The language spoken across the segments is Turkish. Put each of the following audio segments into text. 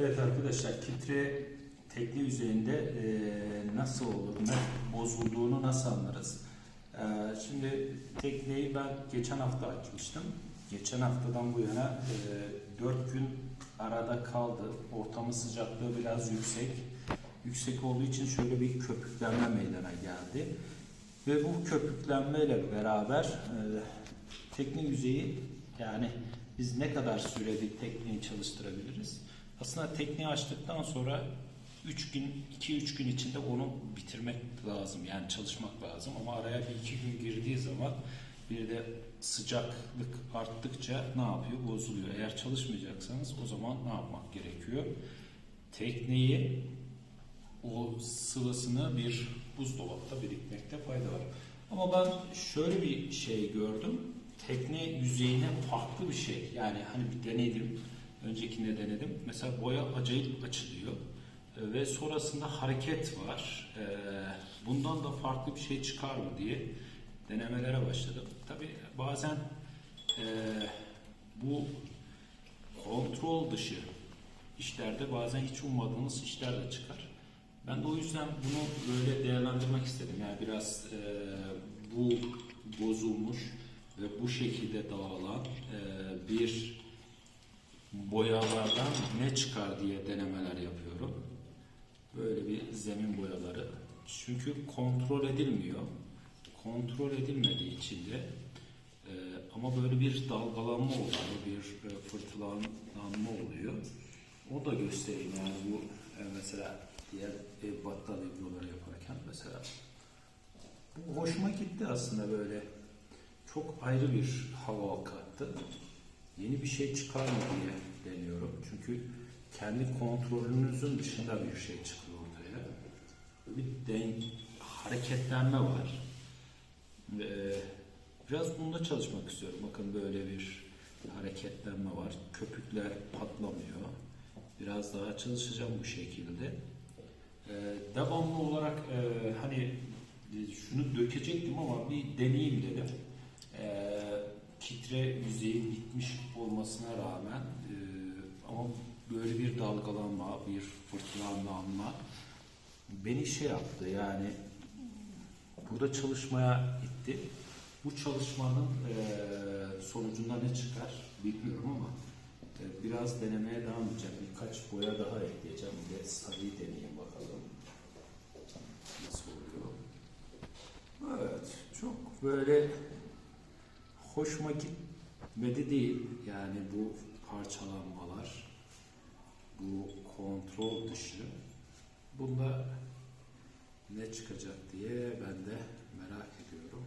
Evet arkadaşlar kitre tekne yüzeyinde e, nasıl olur, ne bozulduğunu nasıl anlarız? E, şimdi tekneyi ben geçen hafta açmıştım. Geçen haftadan bu yana e, 4 gün arada kaldı. Ortamın sıcaklığı biraz yüksek. Yüksek olduğu için şöyle bir köpüklenme meydana geldi. Ve bu köpüklenmeyle beraber e, tekne yüzeyi yani biz ne kadar sürede tekneyi çalıştırabiliriz? Aslında tekneyi açtıktan sonra 3 gün, 2-3 gün içinde onu bitirmek lazım. Yani çalışmak lazım. Ama araya bir iki gün girdiği zaman bir de sıcaklık arttıkça ne yapıyor? Bozuluyor. Eğer çalışmayacaksanız o zaman ne yapmak gerekiyor? Tekneyi o sıvısını bir buzdolapta birikmekte fayda var. Ama ben şöyle bir şey gördüm. Tekne yüzeyine farklı bir şey. Yani hani bir denedim. Öncekinde denedim. Mesela boya acayip açılıyor. Ee, Ve sonrasında hareket var. Ee, Bundan da farklı bir şey çıkar mı diye denemelere başladım. Tabi bazen e, bu kontrol dışı işlerde bazen hiç ummadığınız işler de çıkar. Ben de o yüzden bunu böyle değerlendirmek istedim. Yani biraz e, bu bozulmuş ve bu şekilde dağılan e, bir boyalardan ne çıkar diye denemeler yapıyorum. Böyle bir zemin boyaları. Çünkü kontrol edilmiyor. Kontrol edilmediği için de e, ama böyle bir dalgalanma oluyor, bir e, fırtınalanma oluyor. O da göstereyim yani bu e, mesela diğer ev battaniye videoları yaparken mesela bu hoşuma gitti aslında böyle çok ayrı bir hava kattı. Yeni bir şey çıkar mı diye deniyorum. Çünkü kendi kontrolünüzün dışında bir şey çıkıyor ortaya. Bir denk, hareketlenme var. Ve biraz bunda çalışmak istiyorum. Bakın böyle bir hareketlenme var. Köpükler patlamıyor. Biraz daha çalışacağım bu şekilde. Ee, devamlı olarak e, hani e, şunu dökecektim ama bir deneyeyim dedim. Ee, kitre yüzeyi bitmiş olmasına rağmen e, ama böyle bir dalgalanma, bir fırtınalanma beni şey yaptı yani burada çalışmaya itti. Bu çalışmanın e, sonucunda ne çıkar bilmiyorum ama e, biraz denemeye devam edeceğim. Birkaç boya daha ekleyeceğim. Bir de sarıyı deneyeyim bakalım. Nasıl oluyor? Evet. Çok böyle hoşuma gitmedi değil. Yani bu parçalanmalar, bu kontrol dışı. Bunda ne çıkacak diye ben de merak ediyorum.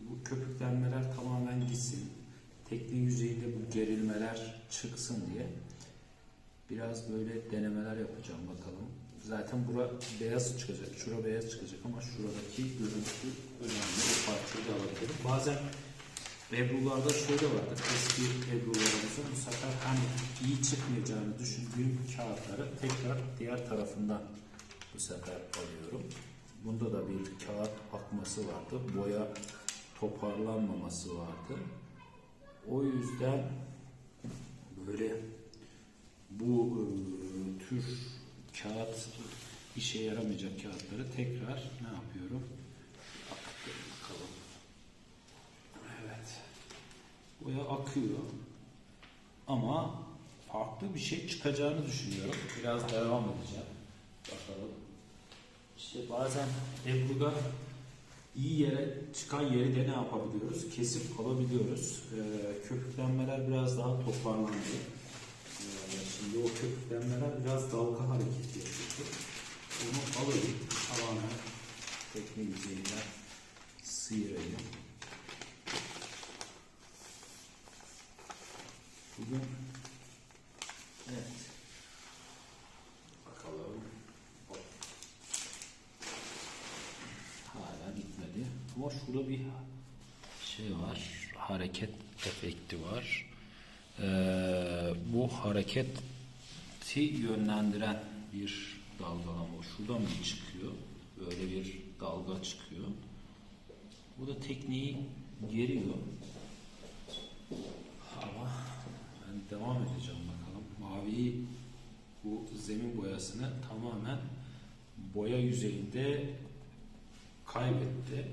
Bu köpüklenmeler tamamen gitsin. Tekne yüzeyinde bu gerilmeler çıksın diye biraz böyle denemeler yapacağım bakalım. Zaten bura beyaz çıkacak, şura beyaz çıkacak ama şuradaki görüntü önemli. O parçayı da alabilirim. Bazen Ebru'larda şöyle vardı. Eski Ebru'larımızın bu sefer hani iyi çıkmayacağını düşündüğüm kağıtları tekrar diğer tarafından bu sefer alıyorum. Bunda da bir kağıt akması vardı. Boya toparlanmaması vardı. O yüzden böyle bu e, tür kağıt işe yaramayacak kağıtları tekrar ne yapıyorum? Bakalım. Evet. Boya akıyor. Ama farklı bir şey çıkacağını düşünüyorum. Biraz devam edeceğim. Bakalım. İşte bazen Ebru'da iyi yere çıkan yeri de ne yapabiliyoruz? Kesip alabiliyoruz. Ee, köpüklenmeler biraz daha toparlandı. Şimdi o köpüklenmeler biraz dalga hareketi yapıyor. Onu alayım. Tamamen tekne yüzeyinden sıyırayım. Bugün evet. Bakalım. Hala gitmedi. Ama şurada bir şey var. Hareket efekti var. Ee, bu hareketi yönlendiren bir dalgalama. Şuradan bir çıkıyor. Böyle bir dalga çıkıyor. Bu da tekneyi geriyor. Ama ben devam edeceğim bakalım. mavi bu zemin boyasını tamamen boya yüzeyinde kaybetti.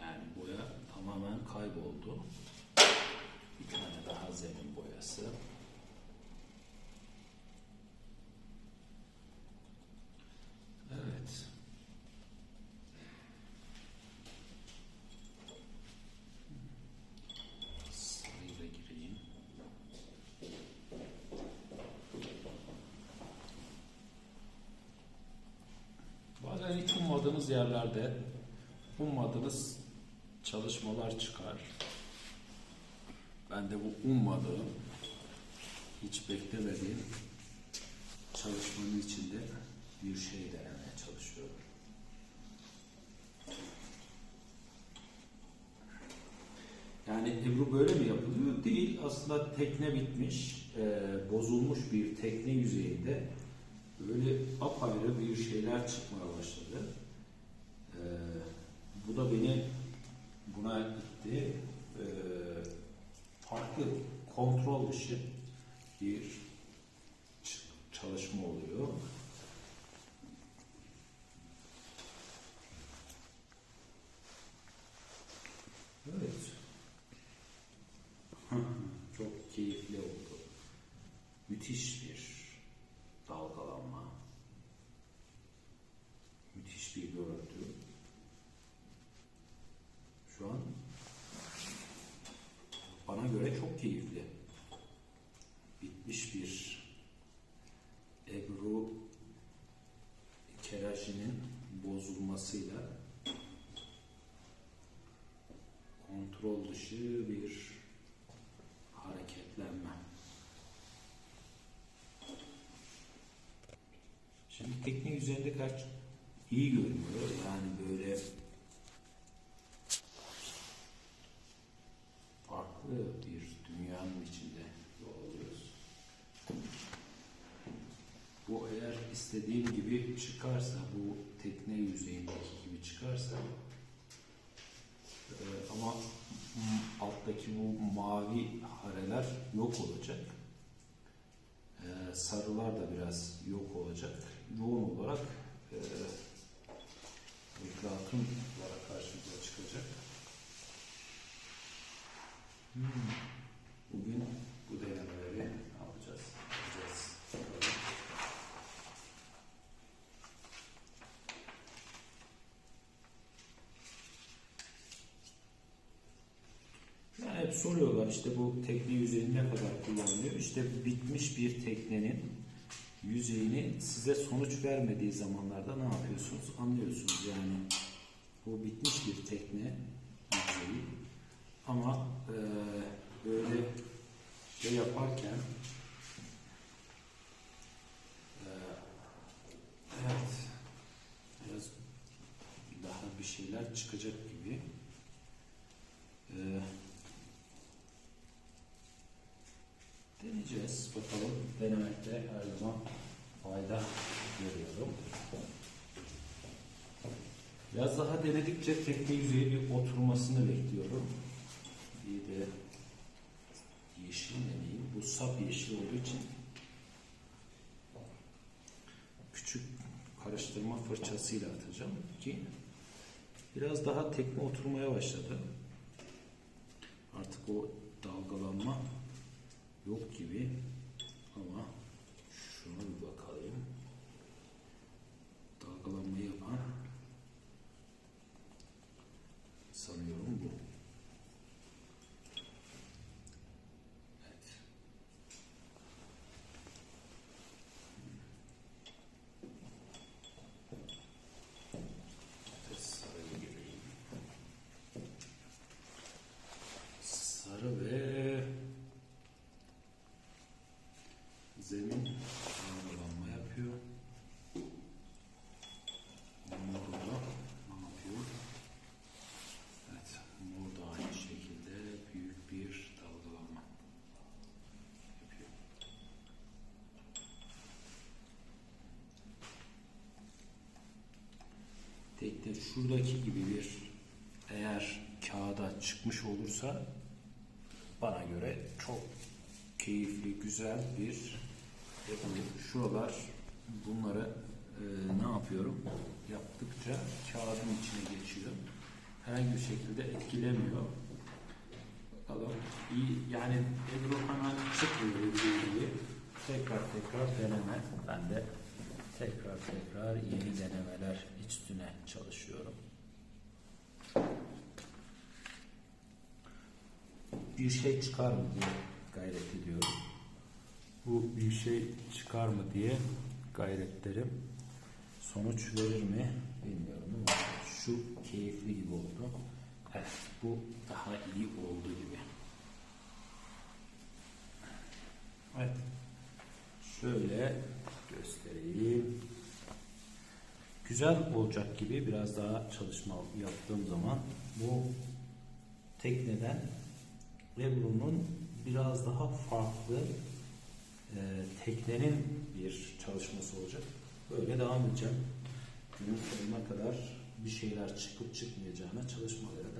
Yani boya tamamen kayboldu. Bir tane daha zemin boyası. Evet. Sarıyla gireyim. Bazen hiç ummadığınız yerlerde ummadığınız çalışmalar çıkar. Ben de bu ummadığım, hiç beklemediğim çalışmanın içinde bir şey denemeye çalışıyorum. Yani Ebru böyle mi yapılıyor? Değil. Aslında tekne bitmiş, e, bozulmuş bir tekne yüzeyinde böyle apayrı bir şeyler çıkmaya başladı. E, bu da beni buna itti. E, farklı kontrol dışı bir çalışma oluyor. Evet. Çok keyifli oldu. Müthiş bir dalgalanma. Müthiş bir görüntü. Şu an bana göre çok keyifli. Bitmiş bir Ebru Keraşi'nin bozulmasıyla kontrol dışı bir hareketlenme. Şimdi tekne üzerinde kaç iyi görünüyor. Yani böyle farklı bir dünyanın içinde yol alıyoruz. Bu eğer istediğim gibi çıkarsa, bu tekne yüzeyindeki gibi çıkarsa ee, ama alttaki bu mavi hareler yok olacak. Ee, sarılar da biraz yok olacak. Yoğun olarak e, eklatun olarak karşımıza çıkacak. Hmm. Bugün bu denemeleri ne yapacağız? Yapacağız. Bakalım. Yani hep soruyorlar işte bu tekne yüzeyi ne kadar kullanılıyor? İşte bitmiş bir teknenin yüzeyini size sonuç vermediği zamanlarda ne yapıyorsunuz? Anlıyorsunuz yani bu bitmiş bir tekne yüzeyi ama eee, böyle şey yaparken eee, evet biraz daha bir şeyler çıkacak gibi eee Deneyeceğiz. Bakalım. Denemekte her zaman fayda görüyorum. Biraz daha denedikçe tekne yüzeyi bir oturmasını bekliyorum. Bir de yeşil deneyim. Bu sap yeşil olduğu için küçük karıştırma fırçasıyla atacağım ki biraz daha tekne oturmaya başladı. Artık o dalgalanma yok gibi ama şuna bir bakalım. Dalgalanma yapan sanıyorum bu. Evet. Göreyim. Sarı ve zemin dalgalanma yapıyor. Mor da ne yapıyor? Evet, mor da aynı şekilde büyük bir dalgalanma yapıyor. Tekne şuradaki gibi bir eğer kağıda çıkmış olursa bana göre çok keyifli, güzel bir Bakın şuralar bunları e, ne yapıyorum? Yaptıkça kağıdın içine geçiyor. Herhangi bir şekilde etkilemiyor. Bakalım. İyi, yani Ebru hemen çıkmıyor ilgili. Tekrar tekrar deneme. Ben de tekrar tekrar yeni denemeler üstüne çalışıyorum. Bir şey çıkar mı diye gayret ediyorum. Bu bir şey çıkar mı diye gayretlerim sonuç verir mi bilmiyorum ama şu keyifli gibi oldu. Evet bu daha iyi oldu gibi. Evet. Şöyle göstereyim. Güzel olacak gibi biraz daha çalışma yaptığım zaman bu tekneden Ebru'nun biraz daha farklı e, teknenin bir çalışması olacak. Böyle devam edeceğim. Günün sonuna kadar bir şeyler çıkıp çıkmayacağına çalışmalara